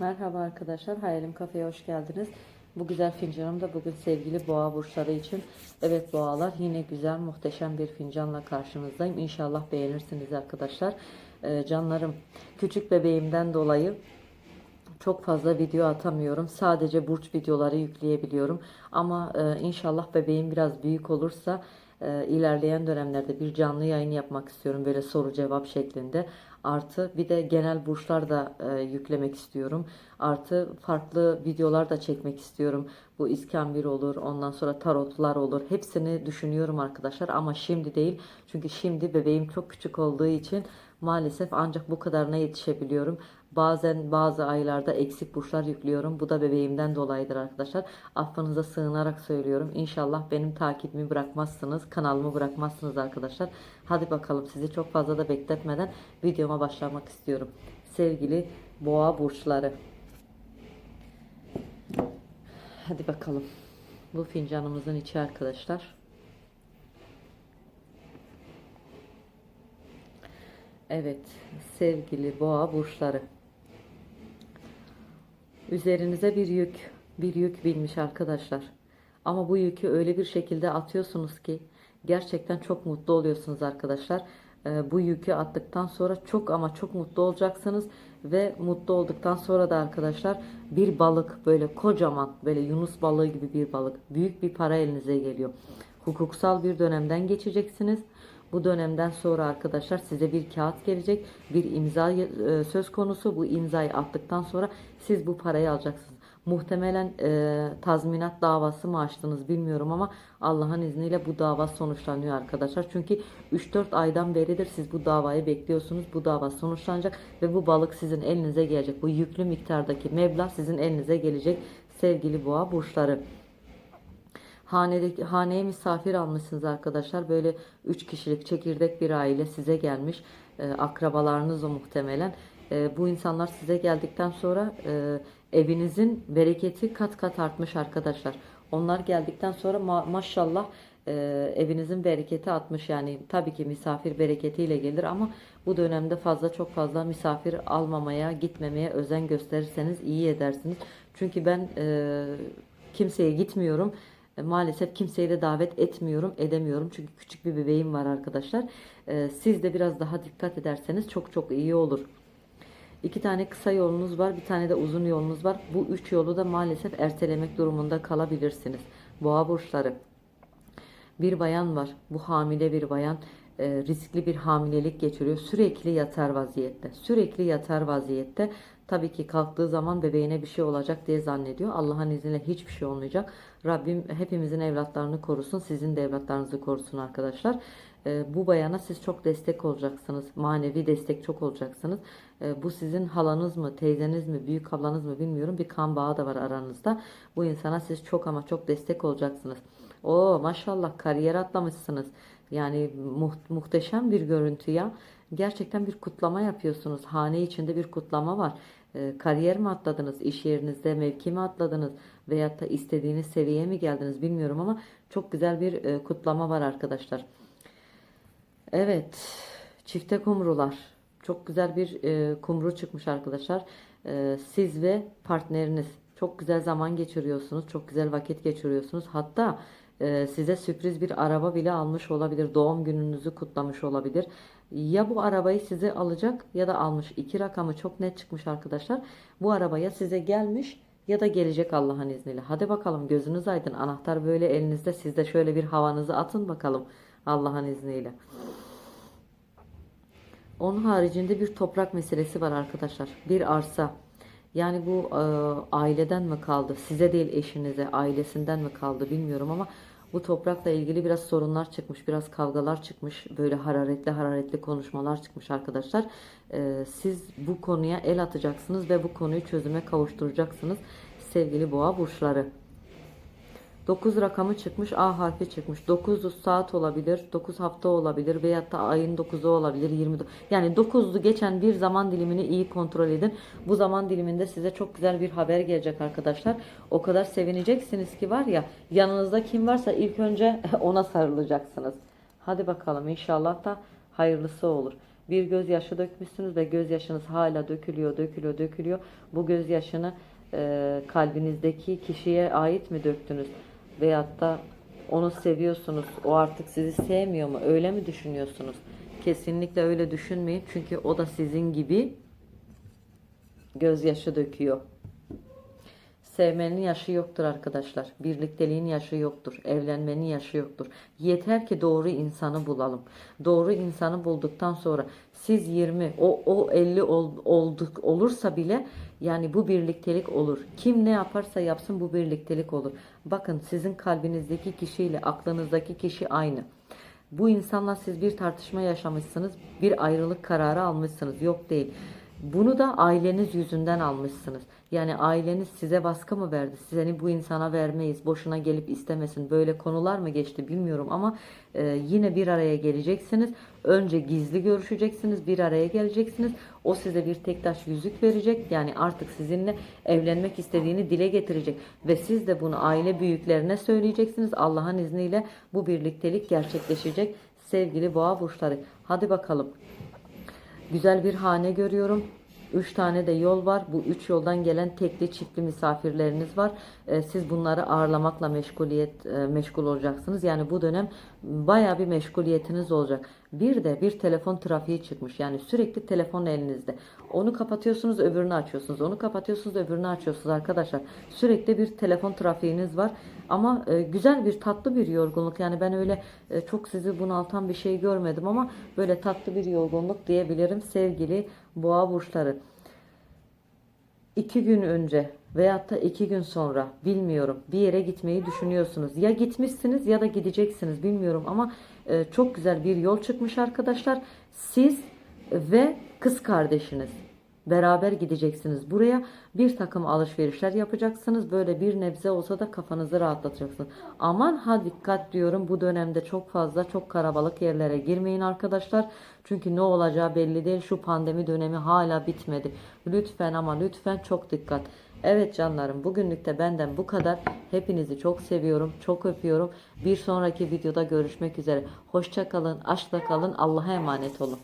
Merhaba arkadaşlar, Hayalim Kafe'ye hoş geldiniz. Bu güzel fincanım da bugün sevgili boğa burçları için. Evet boğalar yine güzel muhteşem bir fincanla karşınızdayım. İnşallah beğenirsiniz arkadaşlar. Ee, canlarım küçük bebeğimden dolayı çok fazla video atamıyorum. Sadece burç videoları yükleyebiliyorum. Ama e, inşallah bebeğim biraz büyük olursa e, ilerleyen dönemlerde bir canlı yayın yapmak istiyorum. Böyle soru cevap şeklinde. Artı bir de genel burçlar da e, yüklemek istiyorum. Artı farklı videolar da çekmek istiyorum. Bu iskambil olur, ondan sonra tarotlar olur. Hepsini düşünüyorum arkadaşlar ama şimdi değil. Çünkü şimdi bebeğim çok küçük olduğu için maalesef ancak bu kadarına yetişebiliyorum. Bazen bazı aylarda eksik burçlar yüklüyorum. Bu da bebeğimden dolayıdır arkadaşlar. Affınıza sığınarak söylüyorum. İnşallah benim takibimi bırakmazsınız. Kanalımı bırakmazsınız arkadaşlar. Hadi bakalım sizi çok fazla da bekletmeden videoma başlamak istiyorum. Sevgili boğa burçları. Hadi bakalım. Bu fincanımızın içi arkadaşlar. Evet, sevgili boğa burçları. Üzerinize bir yük, bir yük binmiş arkadaşlar. Ama bu yükü öyle bir şekilde atıyorsunuz ki gerçekten çok mutlu oluyorsunuz arkadaşlar. Ee, bu yükü attıktan sonra çok ama çok mutlu olacaksınız ve mutlu olduktan sonra da arkadaşlar bir balık böyle kocaman böyle Yunus balığı gibi bir balık büyük bir para elinize geliyor. Hukuksal bir dönemden geçeceksiniz. Bu dönemden sonra arkadaşlar size bir kağıt gelecek. Bir imza e, söz konusu. Bu imzayı attıktan sonra siz bu parayı alacaksınız. Muhtemelen e, tazminat davası mı açtınız bilmiyorum ama Allah'ın izniyle bu dava sonuçlanıyor arkadaşlar. Çünkü 3-4 aydan beridir siz bu davayı bekliyorsunuz. Bu dava sonuçlanacak ve bu balık sizin elinize gelecek. Bu yüklü miktardaki meblağ sizin elinize gelecek sevgili boğa burçları. Hanedeki, haneye misafir almışsınız arkadaşlar. Böyle 3 kişilik çekirdek bir aile size gelmiş. E, akrabalarınız o muhtemelen. E, bu insanlar size geldikten sonra e, evinizin bereketi kat kat artmış arkadaşlar. Onlar geldikten sonra ma- maşallah e, evinizin bereketi artmış. Yani tabii ki misafir bereketiyle gelir ama bu dönemde fazla çok fazla misafir almamaya, gitmemeye özen gösterirseniz iyi edersiniz. Çünkü ben e, kimseye gitmiyorum. E, Maalesef kimseyi de davet etmiyorum, edemiyorum. Çünkü küçük bir bebeğim var arkadaşlar. E, Siz de biraz daha dikkat ederseniz çok çok iyi olur. İki tane kısa yolunuz var, bir tane de uzun yolunuz var. Bu üç yolu da maalesef ertelemek durumunda kalabilirsiniz. Boğa burçları. Bir bayan var. Bu hamile bir bayan. E, riskli bir hamilelik geçiriyor. Sürekli yatar vaziyette. Sürekli yatar vaziyette. Tabii ki kalktığı zaman bebeğine bir şey olacak diye zannediyor. Allah'ın izniyle hiçbir şey olmayacak. Rabbim hepimizin evlatlarını korusun. Sizin de evlatlarınızı korusun arkadaşlar. E, bu bayana siz çok destek olacaksınız. Manevi destek çok olacaksınız. E, bu sizin halanız mı, teyzeniz mi, büyük ablanız mı bilmiyorum. Bir kan bağı da var aranızda. Bu insana siz çok ama çok destek olacaksınız. Oo maşallah kariyer atlamışsınız. Yani muht- muhteşem bir görüntü ya. Gerçekten bir kutlama yapıyorsunuz. Hane içinde bir kutlama var. Ee, kariyer mi atladınız? iş yerinizde mevki mi atladınız? Veyahut da istediğiniz seviyeye mi geldiniz bilmiyorum ama çok güzel bir e, kutlama var arkadaşlar. Evet, çifte kumrular. Çok güzel bir e, kumru çıkmış arkadaşlar. E, siz ve partneriniz çok güzel zaman geçiriyorsunuz. Çok güzel vakit geçiriyorsunuz. Hatta size sürpriz bir araba bile almış olabilir. Doğum gününüzü kutlamış olabilir. Ya bu arabayı size alacak ya da almış. İki rakamı çok net çıkmış arkadaşlar. Bu araba ya size gelmiş ya da gelecek Allah'ın izniyle. Hadi bakalım gözünüz aydın. Anahtar böyle elinizde. Siz de şöyle bir havanızı atın bakalım Allah'ın izniyle. Onun haricinde bir toprak meselesi var arkadaşlar. Bir arsa. Yani bu e, aileden mi kaldı? Size değil eşinize, ailesinden mi kaldı bilmiyorum ama bu toprakla ilgili biraz sorunlar çıkmış, biraz kavgalar çıkmış, böyle hararetli hararetli konuşmalar çıkmış arkadaşlar. E, siz bu konuya el atacaksınız ve bu konuyu çözüme kavuşturacaksınız sevgili boğa burçları. 9 rakamı çıkmış, A harfi çıkmış. 9 saat olabilir, 9 hafta olabilir veyahut da ayın 9'u olabilir, 20. Yani 9'lu geçen bir zaman dilimini iyi kontrol edin. Bu zaman diliminde size çok güzel bir haber gelecek arkadaşlar. O kadar sevineceksiniz ki var ya, yanınızda kim varsa ilk önce ona sarılacaksınız. Hadi bakalım inşallah da hayırlısı olur. Bir gözyaşı dökmüşsünüz ve gözyaşınız hala dökülüyor, dökülüyor, dökülüyor. Bu gözyaşını e, kalbinizdeki kişiye ait mi döktünüz? Veyahut da onu seviyorsunuz, o artık sizi sevmiyor mu? Öyle mi düşünüyorsunuz? Kesinlikle öyle düşünmeyin. Çünkü o da sizin gibi gözyaşı döküyor. Sevmenin yaşı yoktur arkadaşlar. Birlikteliğin yaşı yoktur. Evlenmenin yaşı yoktur. Yeter ki doğru insanı bulalım. Doğru insanı bulduktan sonra siz 20, o, o 50 ol- olduk olursa bile yani bu birliktelik olur. Kim ne yaparsa yapsın bu birliktelik olur. Bakın sizin kalbinizdeki kişiyle aklınızdaki kişi aynı. Bu insanla siz bir tartışma yaşamışsınız, bir ayrılık kararı almışsınız. Yok değil. Bunu da aileniz yüzünden almışsınız. Yani aileniz size baskı mı verdi? Seni bu insana vermeyiz, boşuna gelip istemesin. Böyle konular mı geçti bilmiyorum ama e, yine bir araya geleceksiniz. Önce gizli görüşeceksiniz, bir araya geleceksiniz. O size bir tek taş yüzük verecek. Yani artık sizinle evlenmek istediğini dile getirecek. Ve siz de bunu aile büyüklerine söyleyeceksiniz. Allah'ın izniyle bu birliktelik gerçekleşecek. Sevgili boğa burçları. Hadi bakalım. Güzel bir hane görüyorum. Üç tane de yol var. Bu üç yoldan gelen tekli çiftli misafirleriniz var. Ee, siz bunları ağırlamakla meşguliyet e, meşgul olacaksınız. Yani bu dönem baya bir meşguliyetiniz olacak. Bir de bir telefon trafiği çıkmış. Yani sürekli telefon elinizde. Onu kapatıyorsunuz öbürünü açıyorsunuz. Onu kapatıyorsunuz öbürünü açıyorsunuz arkadaşlar. Sürekli bir telefon trafiğiniz var. Ama e, güzel bir tatlı bir yorgunluk. Yani ben öyle e, çok sizi bunaltan bir şey görmedim ama böyle tatlı bir yorgunluk diyebilirim sevgili boğa burçları. İki gün önce veyahut da iki gün sonra bilmiyorum bir yere gitmeyi düşünüyorsunuz. Ya gitmişsiniz ya da gideceksiniz bilmiyorum ama e, çok güzel bir yol çıkmış arkadaşlar. Siz ve kız kardeşiniz beraber gideceksiniz. Buraya bir takım alışverişler yapacaksınız. Böyle bir nebze olsa da kafanızı rahatlatacaksınız. Aman ha dikkat diyorum bu dönemde çok fazla çok karabalık yerlere girmeyin arkadaşlar. Çünkü ne olacağı belli değil. Şu pandemi dönemi hala bitmedi. Lütfen ama lütfen çok dikkat. Evet canlarım bugünlük de benden bu kadar. Hepinizi çok seviyorum, çok öpüyorum. Bir sonraki videoda görüşmek üzere. Hoşça kalın, aşkla kalın, Allah'a emanet olun.